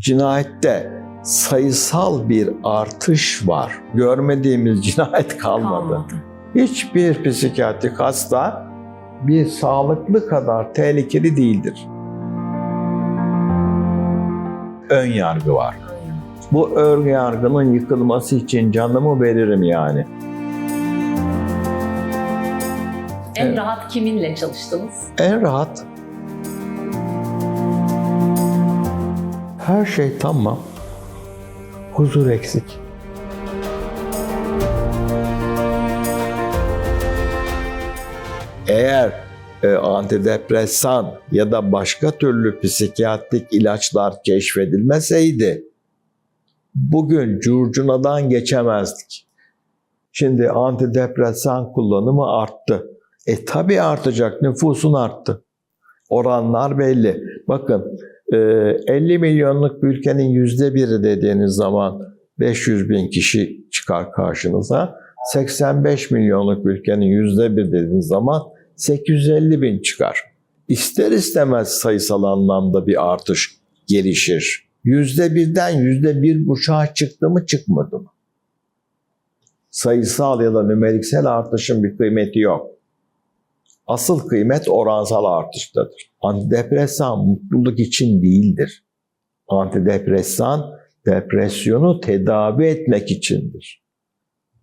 cinayette sayısal bir artış var. Görmediğimiz cinayet kalmadı. Kalmadı. Hiçbir psikiyatrik hasta bir sağlıklı kadar tehlikeli değildir. Ön yargı var. Bu ön yargının yıkılması için canımı veririm yani. En Evet. rahat kiminle çalıştınız? En rahat. Her şey tamam. Huzur eksik. Eğer e, antidepresan ya da başka türlü psikiyatrik ilaçlar keşfedilmeseydi bugün curcunadan geçemezdik. Şimdi antidepresan kullanımı arttı. E tabi artacak, nüfusun arttı. Oranlar belli. Bakın 50 milyonluk bir ülkenin yüzde biri dediğiniz zaman 500 bin kişi çıkar karşınıza. 85 milyonluk bir ülkenin yüzde bir dediğiniz zaman 850 bin çıkar. İster istemez sayısal anlamda bir artış gelişir. Yüzde birden yüzde bir buçuğa çıktı mı çıkmadı mı? Sayısal ya da numeriksel artışın bir kıymeti yok. Asıl kıymet oransal artıştadır. Antidepresan mutluluk için değildir. Antidepresan depresyonu tedavi etmek içindir.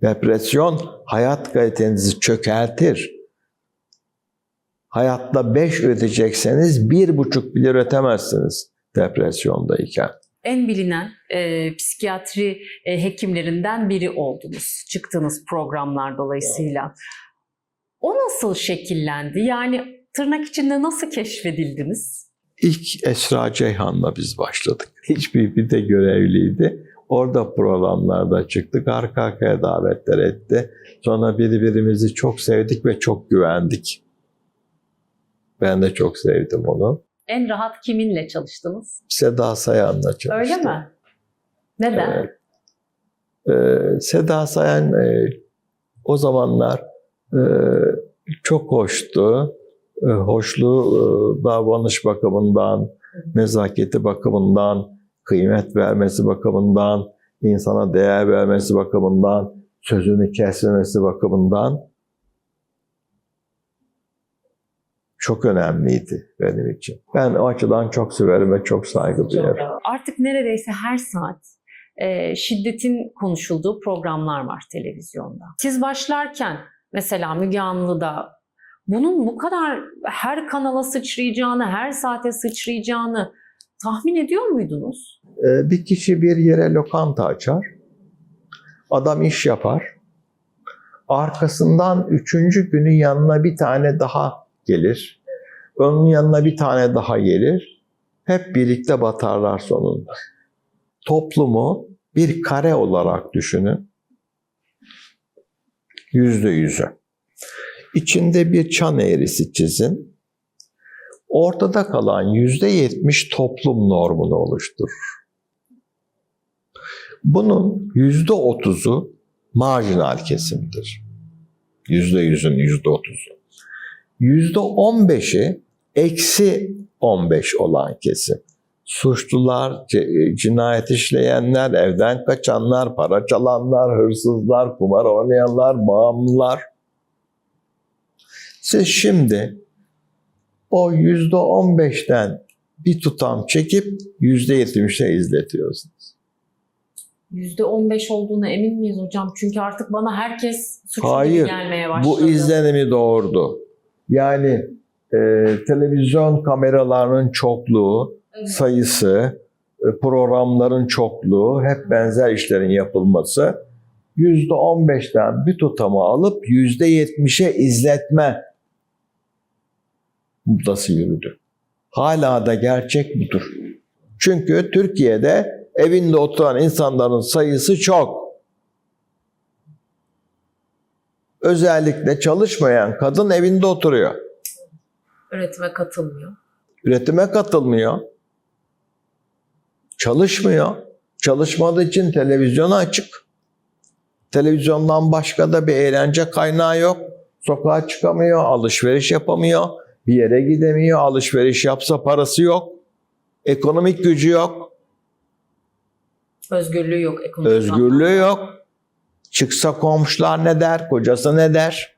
Depresyon hayat kalitenizi çökertir. Hayatta 5 üretecekseniz bir buçuk bile üretemezsiniz depresyondayken. En bilinen e, psikiyatri e, hekimlerinden biri oldunuz. Çıktığınız programlar dolayısıyla. O nasıl şekillendi? Yani tırnak içinde nasıl keşfedildiniz? İlk Esra Ceyhan'la biz başladık. Hiçbir bir de görevliydi. Orada programlarda çıktık. Arka arkaya davetler etti. Sonra birbirimizi çok sevdik ve çok güvendik. Ben de çok sevdim onu. En rahat kiminle çalıştınız? Seda Sayan'la çalıştım. Öyle mi? Neden? Evet. Ee, Seda Sayan e, o zamanlar çok hoştu. E, hoşluğu e, davranış bakımından, nezaketi bakımından, kıymet vermesi bakımından, insana değer vermesi bakımından, sözünü kesmemesi bakımından çok önemliydi benim için. Ben o açıdan çok severim ve çok saygı duyarım. Artık neredeyse her saat e, şiddetin konuşulduğu programlar var televizyonda. Siz başlarken mesela Müge Anlı'da bunun bu kadar her kanala sıçrayacağını, her saate sıçrayacağını tahmin ediyor muydunuz? Ee, bir kişi bir yere lokanta açar. Adam iş yapar. Arkasından üçüncü günün yanına bir tane daha gelir. Onun yanına bir tane daha gelir. Hep birlikte batarlar sonunda. Toplumu bir kare olarak düşünün. Yüzde yüzü. İçinde bir çan eğrisi çizin. Ortada kalan yüzde yetmiş toplum normunu oluşturur. Bunun yüzde otuzu marjinal kesimdir. Yüzde yüzün yüzde otuzu. Yüzde on beşi eksi on beş olan kesim. Suçlular, c- cinayet işleyenler, evden kaçanlar, para çalanlar, hırsızlar, kumar oynayanlar, bağımlılar. Siz şimdi o yüzde on beşten bir tutam çekip yüzde yetmişe izletiyorsunuz. %15 olduğuna emin miyiz hocam? Çünkü artık bana herkes suçlu Hayır, gelmeye başladı. Bu izlenimi doğurdu. Yani e, televizyon kameralarının çokluğu. Sayısı, e, programların çokluğu, hep benzer işlerin yapılması yüzde on beşten bir tutamı alıp yüzde yetmişe izletme mutlası yürüdü. Hala da gerçek budur. Çünkü Türkiye'de evinde oturan insanların sayısı çok. Özellikle çalışmayan kadın evinde oturuyor. Üretime katılmıyor. Üretime katılmıyor. Çalışmıyor. Çalışmadığı için televizyona açık. Televizyondan başka da bir eğlence kaynağı yok. Sokağa çıkamıyor, alışveriş yapamıyor, bir yere gidemiyor, alışveriş yapsa parası yok, ekonomik gücü yok. Özgürlüğü yok ekonomik Özgürlüğü yok. Çıksa komşular ne der, kocası ne der?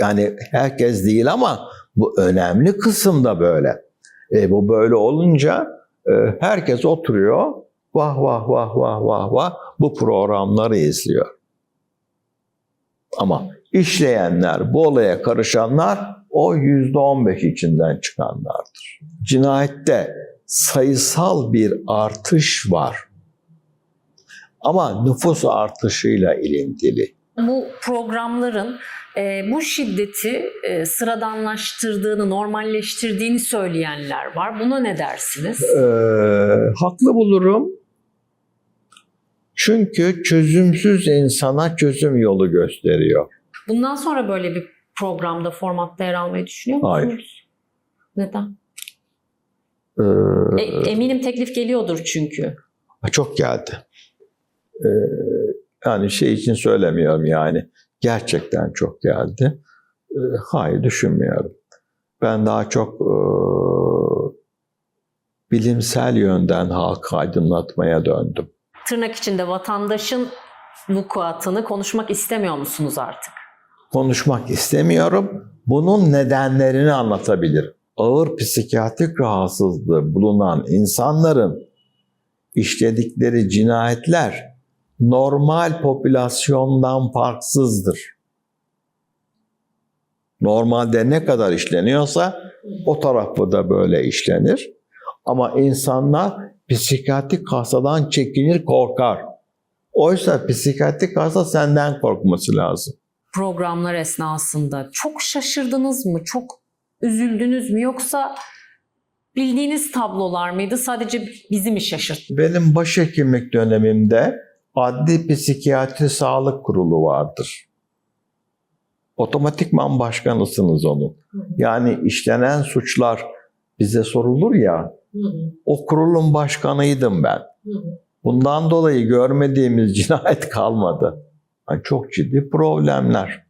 Yani herkes değil ama bu önemli kısımda böyle. E, bu böyle olunca e, herkes oturuyor. Vah vah vah vah vah vah bu programları izliyor. Ama işleyenler, bu olaya karışanlar o yüzde on beş içinden çıkanlardır. Cinayette sayısal bir artış var. Ama nüfus artışıyla ilintili. Bu programların e, bu şiddeti e, sıradanlaştırdığını, normalleştirdiğini söyleyenler var. Buna ne dersiniz? Ee, haklı bulurum. Çünkü çözümsüz insana çözüm yolu gösteriyor. Bundan sonra böyle bir programda, formatta yer almayı düşünüyor Hayır. musunuz? Neden? Ee, E, eminim teklif geliyordur çünkü. çok geldi. Ee, yani şey için söylemiyorum yani. Gerçekten çok geldi. Ee, hayır düşünmüyorum. Ben daha çok e, bilimsel yönden halkı aydınlatmaya döndüm. Tırnak içinde vatandaşın vukuatını konuşmak istemiyor musunuz artık? konuşmak istemiyorum. Bunun nedenlerini anlatabilirim. Ağır psikiyatrik rahatsızlığı bulunan insanların işledikleri cinayetler normal popülasyondan farksızdır. Normalde ne kadar işleniyorsa o tarafı da böyle işlenir. Ama insanlar psikiyatrik hastadan çekinir, korkar. Oysa psikiyatrik hasta senden korkması lazım. Programlar esnasında çok şaşırdınız mı? Çok üzüldünüz mü? Yoksa bildiğiniz tablolar mıydı? Sadece bizi mi şaşırttı? Benim başhekimlik dönemimde Adli Psikiyatri Sağlık Kurulu vardır. Otomatikman başkanısınız onun. Yani işlenen suçlar bize sorulur ya, o kurulun başkanıydım ben. Bundan dolayı görmediğimiz cinayet kalmadı. Yani çok ciddi problemler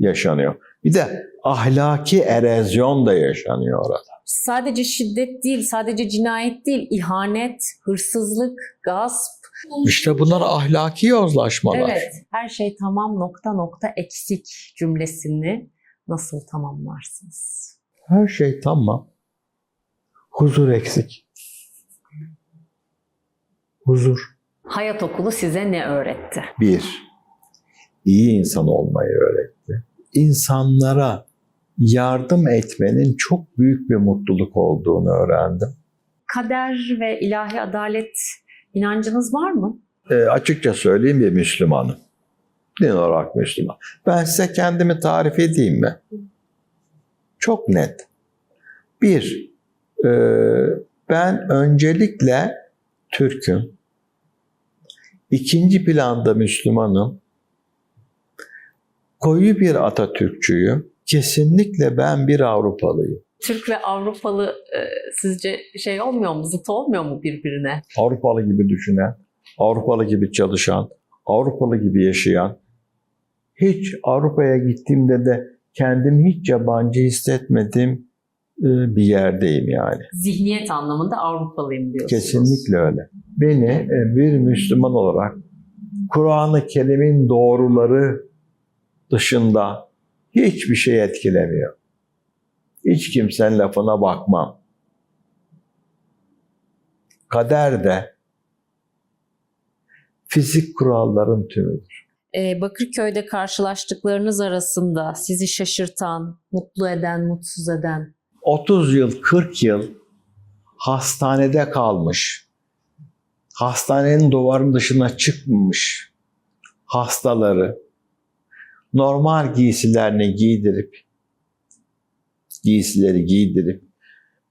yaşanıyor. Bir de ahlaki erozyon da yaşanıyor orada. Sadece şiddet değil, sadece cinayet değil, ihanet, hırsızlık, gasp. İşte bunlar ahlaki yozlaşmalar. Evet, her şey tamam nokta nokta eksik cümlesini nasıl tamamlarsınız? Her şey tamam. Huzur eksik. Huzur. Hayat okulu size ne öğretti? Bir, iyi insan olmayı öğretti. İnsanlara yardım etmenin çok büyük bir mutluluk olduğunu öğrendim. Kader ve ilahi adalet inancınız var mı? E, açıkça söyleyeyim bir Müslümanım. Din olarak Müslüman. Ben size kendimi tarif edeyim mi? Çok net. Bir, e, ben öncelikle Türk'üm. İkinci planda Müslümanım. Koyu bir Atatürkçüyüm. Kesinlikle ben bir Avrupalıyım. Türk ve Avrupalı e, sizce şey olmuyor mu? Zıt olmuyor mu birbirine? Avrupalı gibi düşünen, Avrupalı gibi çalışan, Avrupalı gibi yaşayan, hiç Avrupa'ya gittiğimde de kendimi hiç yabancı hissetmediğim e, bir yerdeyim yani. Zihniyet anlamında Avrupalıyım diyorsunuz. Kesinlikle öyle. Beni e, bir Müslüman olarak Kur'an-ı Kerim'in doğruları dışında hiçbir şey etkilemiyor. Hiç kimsenin lafına bakmam. Kader de fizik kuralların tümüdür. Ee, Bakırköy'de karşılaştıklarınız arasında sizi şaşırtan, mutlu eden, mutsuz eden 30 yıl, 40 yıl hastanede kalmış, hastanenin duvarın dışına çıkmamış hastaları normal giysilerini giydirip, giysileri giydirip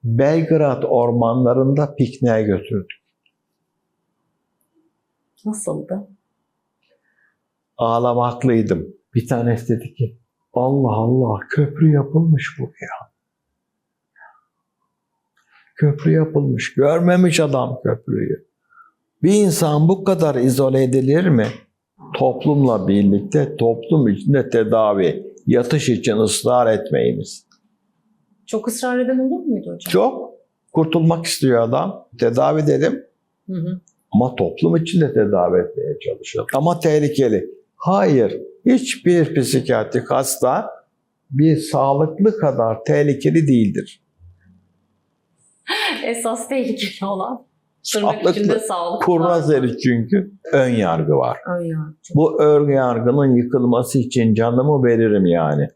Belgrad ormanlarında pikniğe götürdük. nasıldı? Ağlamaklıydım. Bir tanesi dedi ki Allah Allah köprü yapılmış buraya. Köprü yapılmış. Görmemiş adam köprüyü. Bir insan bu kadar izole edilir mi? Toplumla birlikte toplum içinde tedavi, yatış için ısrar etmeyiniz. Çok ısrar eden olur muydu hocam? Çok kurtulmak istiyor adam. Tedavi dedim. Hı hı. Ama toplum içinde tedavi etmeye çalışıyor. Ama tehlikeli. Hayır, hiçbir psikiyatrik hasta bir sağlıklı kadar tehlikeli değildir. Esas tehlikeli olan tırnak içinde sağlık. Kurnaz herif çünkü ön yargı var. Ön yargı. Bu ön yargının yıkılması için canımı veririm yani.